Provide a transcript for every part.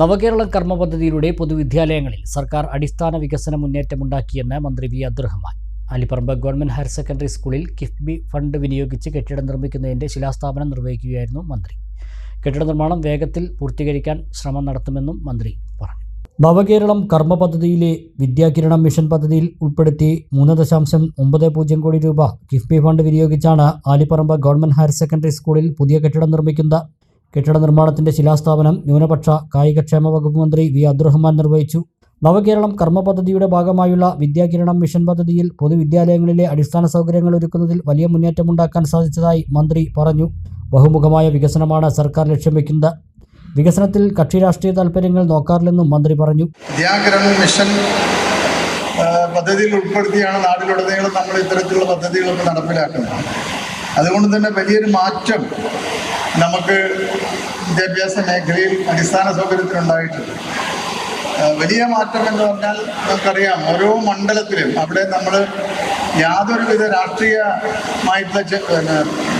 നവകേരളം കർമ്മ പദ്ധതിയിലൂടെ പൊതുവിദ്യാലയങ്ങളിൽ സർക്കാർ അടിസ്ഥാന വികസന മുന്നേറ്റമുണ്ടാക്കിയെന്ന് മന്ത്രി V Abdurahman. Alipparamba government higher secondary സ്കൂളിൽ കിഫ്ബി ഫണ്ട് വിനിയോഗിച്ച് കെട്ടിടം നിർമ്മിക്കുന്നതിന്റെ ശിലാസ്ഥാപനം നിർവഹിക്കുകയായിരുന്നു മന്ത്രി. കെട്ടിട നിർമ്മാണം വേഗത്തിൽ പൂർത്തീകരിക്കാൻ ശ്രമം നടത്തുമെന്നും മന്ത്രി പറഞ്ഞു. നവകേരളം കർമ്മ പദ്ധതിയിലെ വിദ്യാകിരണം മിഷൻ പദ്ധതിയിൽ ഉൾപ്പെടുത്തി മൂന്ന് ദശാംശം ഒമ്പത് പൂജ്യം കോടി രൂപ കിഫ്ബി ഫണ്ട് വിനിയോഗിച്ചാണ് ആലിപ്പറമ്പ് ഗവൺമെന്റ് ഹയർ സെക്കൻഡറി സ്കൂളിൽ പുതിയ കെട്ടിടം നിർമ്മിക്കുന്നത് കെട്ടിട നിർമ്മാണത്തിന്റെ ശിലാസ്ഥാപനം ന്യൂനപക്ഷ കായികക്ഷേമ വകുപ്പ് മന്ത്രി വി അബ്ദുറഹ്മാൻ നിർവഹിച്ചു. നവകേരളം കർമ്മ പദ്ധതിയുടെ ഭാഗമായുള്ള വിദ്യാകിരണം മിഷൻ പദ്ധതിയിൽ പൊതുവിദ്യാലയങ്ങളിലെ അടിസ്ഥാന സൗകര്യങ്ങൾ ഒരുക്കുന്നതിൽ വലിയ മുന്നേറ്റമുണ്ടാക്കാൻ സാധിച്ചതായി മന്ത്രി പറഞ്ഞു. ബഹുമുഖമായ വികസനമാണ് സർക്കാർ ലക്ഷ്യം വയ്ക്കുന്നത് വികസനത്തിൽ കക്ഷി രാഷ്ട്രീയ താൽപ്പര്യങ്ങൾ നോക്കാറില്ലെന്നും മന്ത്രി പറഞ്ഞു. വിദ്യാകിരണം മിഷൻ പദ്ധതിയിൽ ഉൾപ്പെടുത്തിയാണ് നാട്ടിലുടനീളം നമ്മൾ ഇത്തരത്തിലുള്ള പദ്ധതികളൊക്കെ നടപ്പിലാക്കുന്നത്. അതുകൊണ്ട് തന്നെ വലിയൊരു മാറ്റം നമുക്ക് വിദ്യാഭ്യാസ മേഖലയിൽ അടിസ്ഥാന സൗകര്യത്തിനുണ്ടായിട്ടുണ്ട് വലിയ മാറ്റം എന്ന് പറഞ്ഞാൽ നമുക്കറിയാം ഓരോ മണ്ഡലത്തിലും അവിടെ നമ്മൾ യാതൊരുവിധ രാഷ്ട്രീയമായിട്ടുള്ള പിന്നെ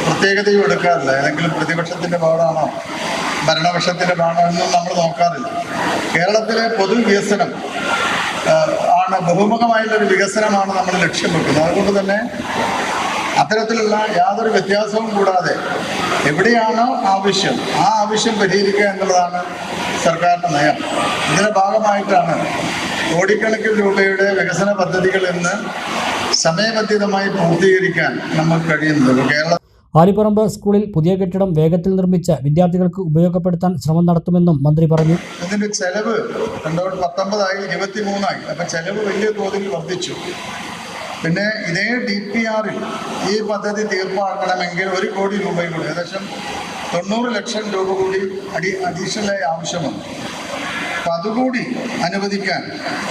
പ്രത്യേകതയും എടുക്കാറില്ല. ഏതെങ്കിലും പ്രതിപക്ഷത്തിന്റെ ഭാഗമാണോ ഭരണപക്ഷത്തിന്റെ ഭാഗമാണോ എന്നും നമ്മൾ നോക്കാറില്ല. കേരളത്തിലെ പൊതു വികസനം ആണ് ബഹുമുഖമായിട്ടുള്ളൊരു വികസനമാണ് നമ്മൾ ലക്ഷ്യം വെക്കുന്നത്. അതുകൊണ്ട് തന്നെ അത്തരത്തിലുള്ള യാതൊരു വ്യത്യാസവും കൂടാതെ എവിടെയാണോ ആവശ്യം ആ ആവശ്യം പരിഹരിക്കുക എന്നുള്ളതാണ് സർക്കാരിന്റെ നയം. ഇതിന്റെ ഭാഗമായിട്ടാണ് കോടിക്കണക്കിന് രൂപയുടെ വികസന പദ്ധതികൾ ഇന്ന് സമയബന്ധിതമായി പൂർത്തീകരിക്കാൻ നമുക്ക് കഴിയുന്നത്. കേരള ആലിപ്പറമ്പ് സ്കൂളിൽ പുതിയ കെട്ടിടം വേഗത്തിൽ നിർമ്മിച്ച് വിദ്യാർത്ഥികൾക്ക് ഉപയോഗപ്പെടുത്താൻ ശ്രമം നടത്തുമെന്നും മന്ത്രി പറഞ്ഞു. ഇതിന്റെ ചെലവ് രണ്ടായിരത്തി പത്തൊമ്പതായി ഇരുപത്തി മൂന്നായി അപ്പൊ ചെലവ് വലിയ തോതിൽ വർദ്ധിച്ചു. പിന്നെ ഇതേ ഡി പി ആറിൽ ഈ പദ്ധതി തീർപ്പാക്കണമെങ്കിൽ ഒരു കോടി രൂപയും കൂടി ഏകദേശം തൊണ്ണൂറ് ലക്ഷം രൂപ കൂടി അടി അഡീഷണലായി ആവശ്യമാണ് അപ്പം അതുകൂടി അനുവദിക്കാൻ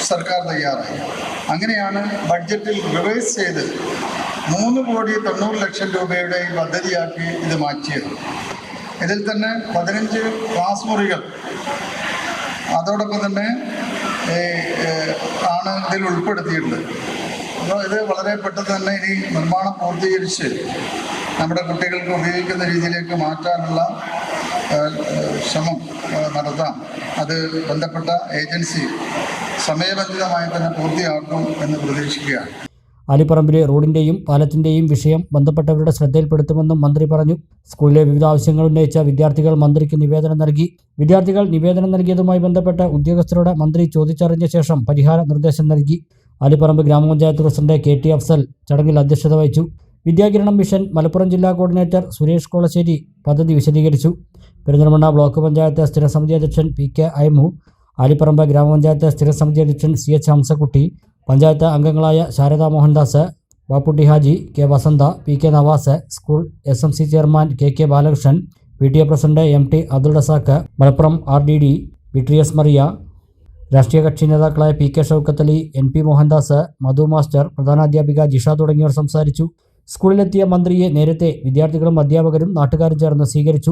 സർക്കാർ തയ്യാറായി. അങ്ങനെയാണ് ബഡ്ജറ്റിൽ റിവേഴ്സ് ചെയ്ത് മൂന്ന് കോടി തൊണ്ണൂറ് ലക്ഷം രൂപയുടെ ഈ പദ്ധതിയാക്കി ഇത് മാറ്റിയത്. ഇതിൽ തന്നെ പതിനഞ്ച് ക്ലാസ് മുറികൾ അതോടൊപ്പം തന്നെ ആണ് ഇതിൽ ഉൾപ്പെടുത്തിയിട്ടുള്ളത്. അപ്പോൾ ഇത് വളരെ പെട്ടെന്ന് തന്നെ ഇനി നിർമ്മാണം പൂർത്തീകരിച്ച് നമ്മുടെ കുട്ടികൾക്ക് ഉപയോഗിക്കുന്ന രീതിയിലേക്ക് മാറ്റാനുള്ള ശ്രമം നടത്താം. അത് ബന്ധപ്പെട്ട ഏജൻസി സമയബന്ധിതമായി തന്നെ പൂർത്തിയാക്കും എന്ന് പ്രതീക്ഷിക്കുകയാണ്. ആലിപ്പറമ്പിലെ റോഡിന്റെയും പാലത്തിന്റെയും വിഷയം ബന്ധപ്പെട്ടവരുടെ ശ്രദ്ധയിൽപ്പെടുത്തുമെന്നും മന്ത്രി പറഞ്ഞു. സ്കൂളിലെ വിവിധ ആവശ്യങ്ങൾ ഉന്നയിച്ച വിദ്യാർത്ഥികൾ മന്ത്രിക്ക് നിവേദനം നൽകി. വിദ്യാർത്ഥികൾ നിവേദനം നൽകിയതുമായി ബന്ധപ്പെട്ട ഉദ്യോഗസ്ഥരോട് മന്ത്രി ചോദിച്ചറിഞ്ഞ ശേഷം പരിഹാര നിർദ്ദേശം നൽകി. ആലിപ്പറമ്പ് ഗ്രാമപഞ്ചായത്ത് പ്രസിഡന്റ് കെ ടി അഫ്സൽ ചടങ്ങിൽ അധ്യക്ഷത വഹിച്ചു. വിദ്യാകിരണം മിഷൻ മലപ്പുറം ജില്ലാ കോർഡിനേറ്റർ സുരേഷ് കോളശ്ശേരി പദ്ധതി വിശദീകരിച്ചു. പെരിന്തൽമണ്ണ ബ്ലോക്ക് പഞ്ചായത്ത് സ്ഥിരസമിതി അധ്യക്ഷൻ പി കെ ഐമു ആലിപ്പറമ്പ് ഗ്രാമപഞ്ചായത്ത് സ്ഥിരസമിതി അധ്യക്ഷൻ സി എച്ച് ഹംസക്കുട്ടി പഞ്ചായത്ത് അംഗങ്ങളായ Sharada Mohandas Bapputty Haji K Vasantha P K Navas school S M C chairman K K Balakrishnan P T A president M T Abdul Razak Malappuram R D D vitreous Mariya രാഷ്ട്രീയ കക്ഷി നേതാക്കളായ P K Shoukathali N P Mohandas Madhu master പ്രധാനാധ്യാപിക Jisha തുടങ്ങിയവർ സംസാരിച്ചു. സ്കൂളിലെത്തിയ മന്ത്രിയെ നേരത്തെ വിദ്യാർത്ഥികളും അധ്യാപകരും നാട്ടുകാരും ചേർന്ന് സ്വീകരിച്ചു.